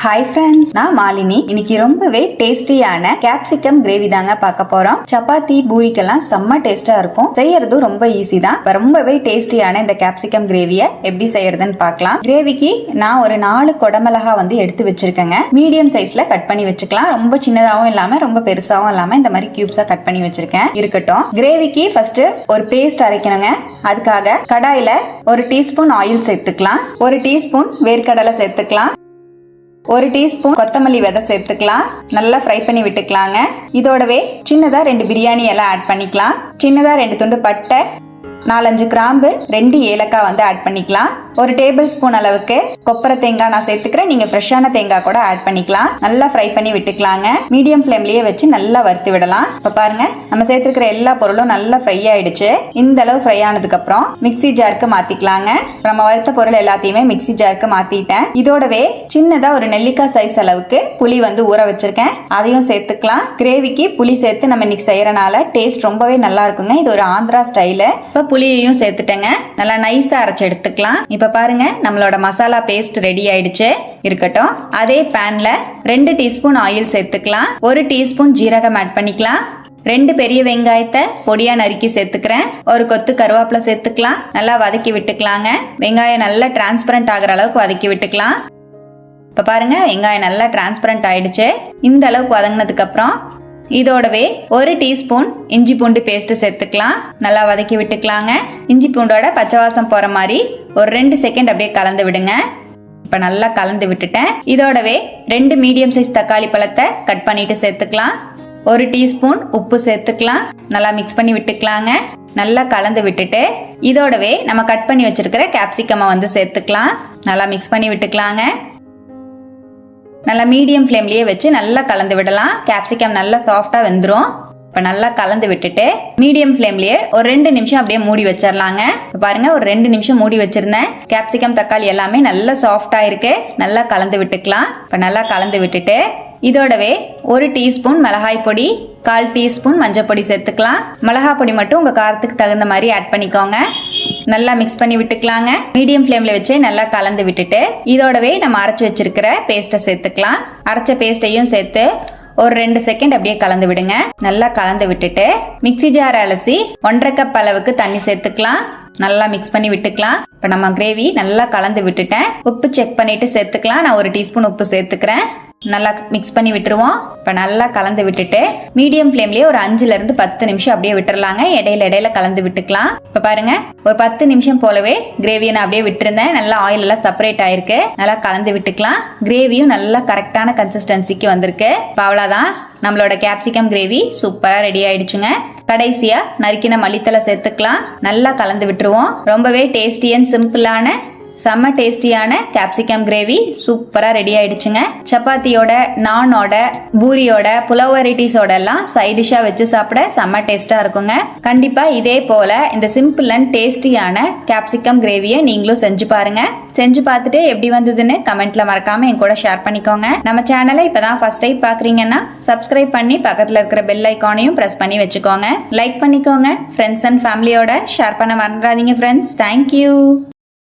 Hi friends நான் மாலினி. இன்னைக்கு ரொம்பவே டேஸ்டியான கேப்சிகம் கிரேவி தாங்க பார்க்க போறோம். சப்பாத்தி பூரிக்கெல்லாம் செம்ம டேஸ்டா இருக்கும். செய்யறதும் ரொம்ப ஈஸி தான். ரொம்பவே டேஸ்டியான இந்த கேப்சிகம் கிரேவியை எப்படி செய்யறதுன்னு பார்க்கலாம். கிரேவிக்கு நான் ஒரு நாலு கொடமிளகா வந்து எடுத்து வச்சிருக்கேங்க. மீடியம் சைஸ்ல கட் பண்ணி வச்சுக்கலாம். ரொம்ப சின்னதாகவும் இல்லாம ரொம்ப பெருசாவும் இல்லாம இந்த மாதிரி கியூப்ஸா கட் பண்ணி வச்சிருக்கேன். இருக்கட்டும். கிரேவிக்கு ஃபர்ஸ்ட் ஒரு பேஸ்ட் அரைக்கணுங்க. அதுக்காக கடாயில ஒரு டீஸ்பூன் ஆயில் சேர்த்துக்கலாம். ஒரு டீஸ்பூன் வேர்க்கடலை சேர்த்துக்கலாம். ஒரு டீஸ்பூன் கொத்தமல்லி விதை சேர்த்துக்கலாம். நல்லா ஃப்ரை பண்ணி விட்டுக்கலாங்க. இதோடவே சின்னதாக ரெண்டு பிரியாணி எல்லாம் ஆட் பண்ணிக்கலாம். சின்னதாக ரெண்டு துண்டு பட்டை நாலஞ்சு கிராம்பு ரெண்டு ஏலக்காய் வந்து ஆட் பண்ணிக்கலாம். ஒரு டேபிள் ஸ்பூன் அளவுக்கு கொப்பரை தேங்காய் நான் சேர்த்துக்கிறேன். நீங்க ஃப்ரெஷ்ஷான தேங்காய் கூட ஆட் பண்ணிக்கலாம். நல்லா ஃப்ரை பண்ணி விட்டுக்கலாங்க. மீடியம் ஃப்ளேம்லயே வச்சு நல்லா வறுத்து விடலாம். இப்ப பாருங்க நம்ம சேர்த்துக்கிற எல்லா பொருளும் நல்லா ஃப்ரை ஆயிடுச்சு. இந்த அளவு ஃப்ரை ஆனதுக்கு அப்புறம் மிக்ஸி ஜாருக்கு மாத்திக்கலாங்க. நம்ம வறுத்த பொருள் எல்லாத்தையுமே மிக்ஸி ஜாருக்கு மாத்திட்டேன். இதோடவே சின்னதா ஒரு நெல்லிக்காய் சைஸ் அளவுக்கு புளி வந்து ஊற வச்சிருக்கேன். அதையும் சேர்த்துக்கலாம். கிரேவிக்கு புளி சேர்த்து நம்ம இன்னைக்கு செய்யறனால டேஸ்ட் ரொம்பவே நல்லா இருக்குங்க. இது ஒரு ஆந்திரா ஸ்டைலு இப்போ புளியையும் சேர்த்துட்டேங்க. நல்லா நைஸா அரைச்சு எடுத்துக்கலாம். இப்ப இப்போ பாருங்க நம்மளோட மசாலா பேஸ்ட் ரெடி ஆயிடுச்சு. இருக்கட்டும். அதே பேன்ல ரெண்டு டீஸ்பூன் ஆயில் சேர்த்துக்கலாம். ஒரு டீஸ்பூன் ஜீரகம் ஆட் பண்ணிக்கலாம். ரெண்டு பெரிய வெங்காயத்தை பொடியா நறுக்கி சேர்த்துக்கிறேன். ஒரு கொத்து கருவேப்பிலை சேர்த்துக்கலாம். நல்லா வதக்கி விட்டுக்கலாங்க. வெங்காயம் நல்லா டிரான்ஸ்பரண்ட் ஆகுற அளவுக்கு வதக்கி விட்டுக்கலாம். இப்போ பாருங்க வெங்காயம் நல்லா டிரான்ஸ்பரண்ட் ஆயிடுச்சு. இந்த அளவுக்கு வதங்கினதுக்கு அப்புறம் இதோடவே ஒரு டீஸ்பூன் இஞ்சி பூண்டு பேஸ்ட் சேர்த்துக்கலாம். நல்லா வதக்கி விட்டுக்கலாங்க. இஞ்சி பூண்டோட பச்சை வாசம் போற மாதிரி ஒரு ரெண்டு செகண்ட் அப்படியே கலந்து விடுங்க. இப்போ நல்லா கலந்து விட்டுட்டேன். இதோடவே ரெண்டு மீடியம் சைஸ் தக்காளி பழத்தை கட் பண்ணிட்டு சேர்த்துக்கலாம். ஒரு டீஸ்பூன் உப்பு சேர்த்துக்கலாம். நல்லா மிக்ஸ் பண்ணி விட்டுக்கலாங்க. நல்லா கலந்து விட்டுட்டு இதோடவே நம்ம கட் பண்ணி வச்சிருக்கிற கேப்சிகமை வந்து சேர்த்துக்கலாம். நல்லா மிக்ஸ் பண்ணி விட்டுக்கலாங்க. நல்லா மீடியம் ஃப்ளேம்லேயே வச்சு நல்லா கலந்து விடலாம். கேப்சிகம் நல்லா சாஃப்டாக வெந்துடும் இப்போ நல்லா கலந்து விட்டுட்டு மீடியம் ஃப்ளேம்லேயே ஒரு ரெண்டு நிமிஷம் அப்படியே மூடி வச்சிடலாங்க இப்போ பாருங்க ஒரு ரெண்டு நிமிஷம் மூடி வச்சிருந்தேன். கேப்சிகம் தக்காளி எல்லாமே நல்லா சாஃப்டாக இருக்கு. நல்லா கலந்து விட்டுக்கலாம். இப்போ நல்லா கலந்து விட்டுட்டு இதோடவே ஒரு டீஸ்பூன் மிளகாய் பொடி கால் டீஸ்பூன் மஞ்சள் பொடி சேர்த்துக்கலாம். மிளகாய் பொடி மட்டும் உங்கள் காரத்துக்கு தகுந்த மாதிரி ஆட் பண்ணிக்கோங்க. நல்லா மிக்ஸ் பண்ணி விட்டுக்கலாங்க. மீடியம் ஃப்ளேம்ல வச்சு நல்லா கலந்து விட்டுட்டு இதோடவே நம்ம அரைச்சி வச்சிருக்கிற பேஸ்ட்டை சேர்த்துக்கலாம். அரைச்ச பேஸ்ட்டையும் சேர்த்து ஒரு ரெண்டு செகண்ட் அப்படியே கலந்து விடுங்க. நல்லா கலந்து விட்டுட்டு மிக்ஸி ஜார் அலசி ஒன்றரை கப் அளவுக்கு தண்ணி சேர்த்துக்கலாம். நல்லா மிக்ஸ் பண்ணி விட்டுக்கலாம். இப்போ நம்ம கிரேவி நல்லா கலந்து விட்டுட்டேன். உப்பு செக் பண்ணிட்டு சேர்த்துக்கலாம். நான் ஒரு டீஸ்பூன் உப்பு சேர்த்துக்கிறேன். நல்லா மிக்ஸ் பண்ணி விட்டுருவோம். இப்போ நல்லா கலந்து விட்டுட்டு மீடியம் ஃப்ளேம்லேயே ஒரு அஞ்சுல இருந்து பத்து நிமிஷம் அப்படியே விட்டுறலாங்க. இடையில இடையில கலந்து விட்டுக்கலாம். இப்போ பாருங்க ஒரு பத்து நிமிஷம் போலவே கிரேவியை நான் அப்படியே விட்டுருந்தேன். நல்லா ஆயில் எல்லாம் செப்பரேட் ஆயிருக்கு. நல்லா கலந்து விட்டுக்கலாம். கிரேவியும் நல்லா கரெக்டான கன்சிஸ்டன்சிக்கு வந்திருக்கு. இப்போ அவ்வளோதான் நம்மளோட கேப்சிகம் கிரேவி சூப்பராக ரெடி ஆயிடுச்சுங்க. கடைசியாக நறுக்கின மல்லித்தலை சேர்த்துக்கலாம். நல்லா கலந்து விட்டுருவோம். ரொம்பவே டேஸ்டி அண்ட் சிம்பிளான செம்ம டேஸ்டியான கேப்சிகம் கிரேவி சூப்பராக ரெடி ஆயிடுச்சுங்க. சப்பாத்தியோட நானோட பூரியோட புலவ் வெரைட்டிஸோட எல்லாம் சைடிஷ்ஷாக வச்சு சாப்பிட செம்ம டேஸ்ட்டாக இருக்குங்க. கண்டிப்பாக இதே போல இந்த சிம்பிள் அண்ட் டேஸ்டியான கேப்சிகம் கிரேவியை நீங்களும் செஞ்சு பாருங்க. செஞ்சு பார்த்துட்டு எப்படி வந்ததுன்னு கமெண்ட்ல மறக்காம என் கூட ஷேர் பண்ணிக்கோங்க. நம்ம சேனலை இப்பதான் ஃபர்ஸ்ட் டைம் பாக்குறீங்கன்னா சப்ஸ்கிரைப் பண்ணி பக்கத்துல இருக்கிற பெல் ஐக்கானையும் பிரஸ் பண்ணி வச்சுக்கோங்க. லைக் பண்ணிக்கோங்க. ஃப்ரெண்ட்ஸ் அண்ட் ஃபேமிலியோட ஷேர் பண்ண மறந்துடாதீங்க ஃப்ரெண்ட்ஸ் தேங்க்யூ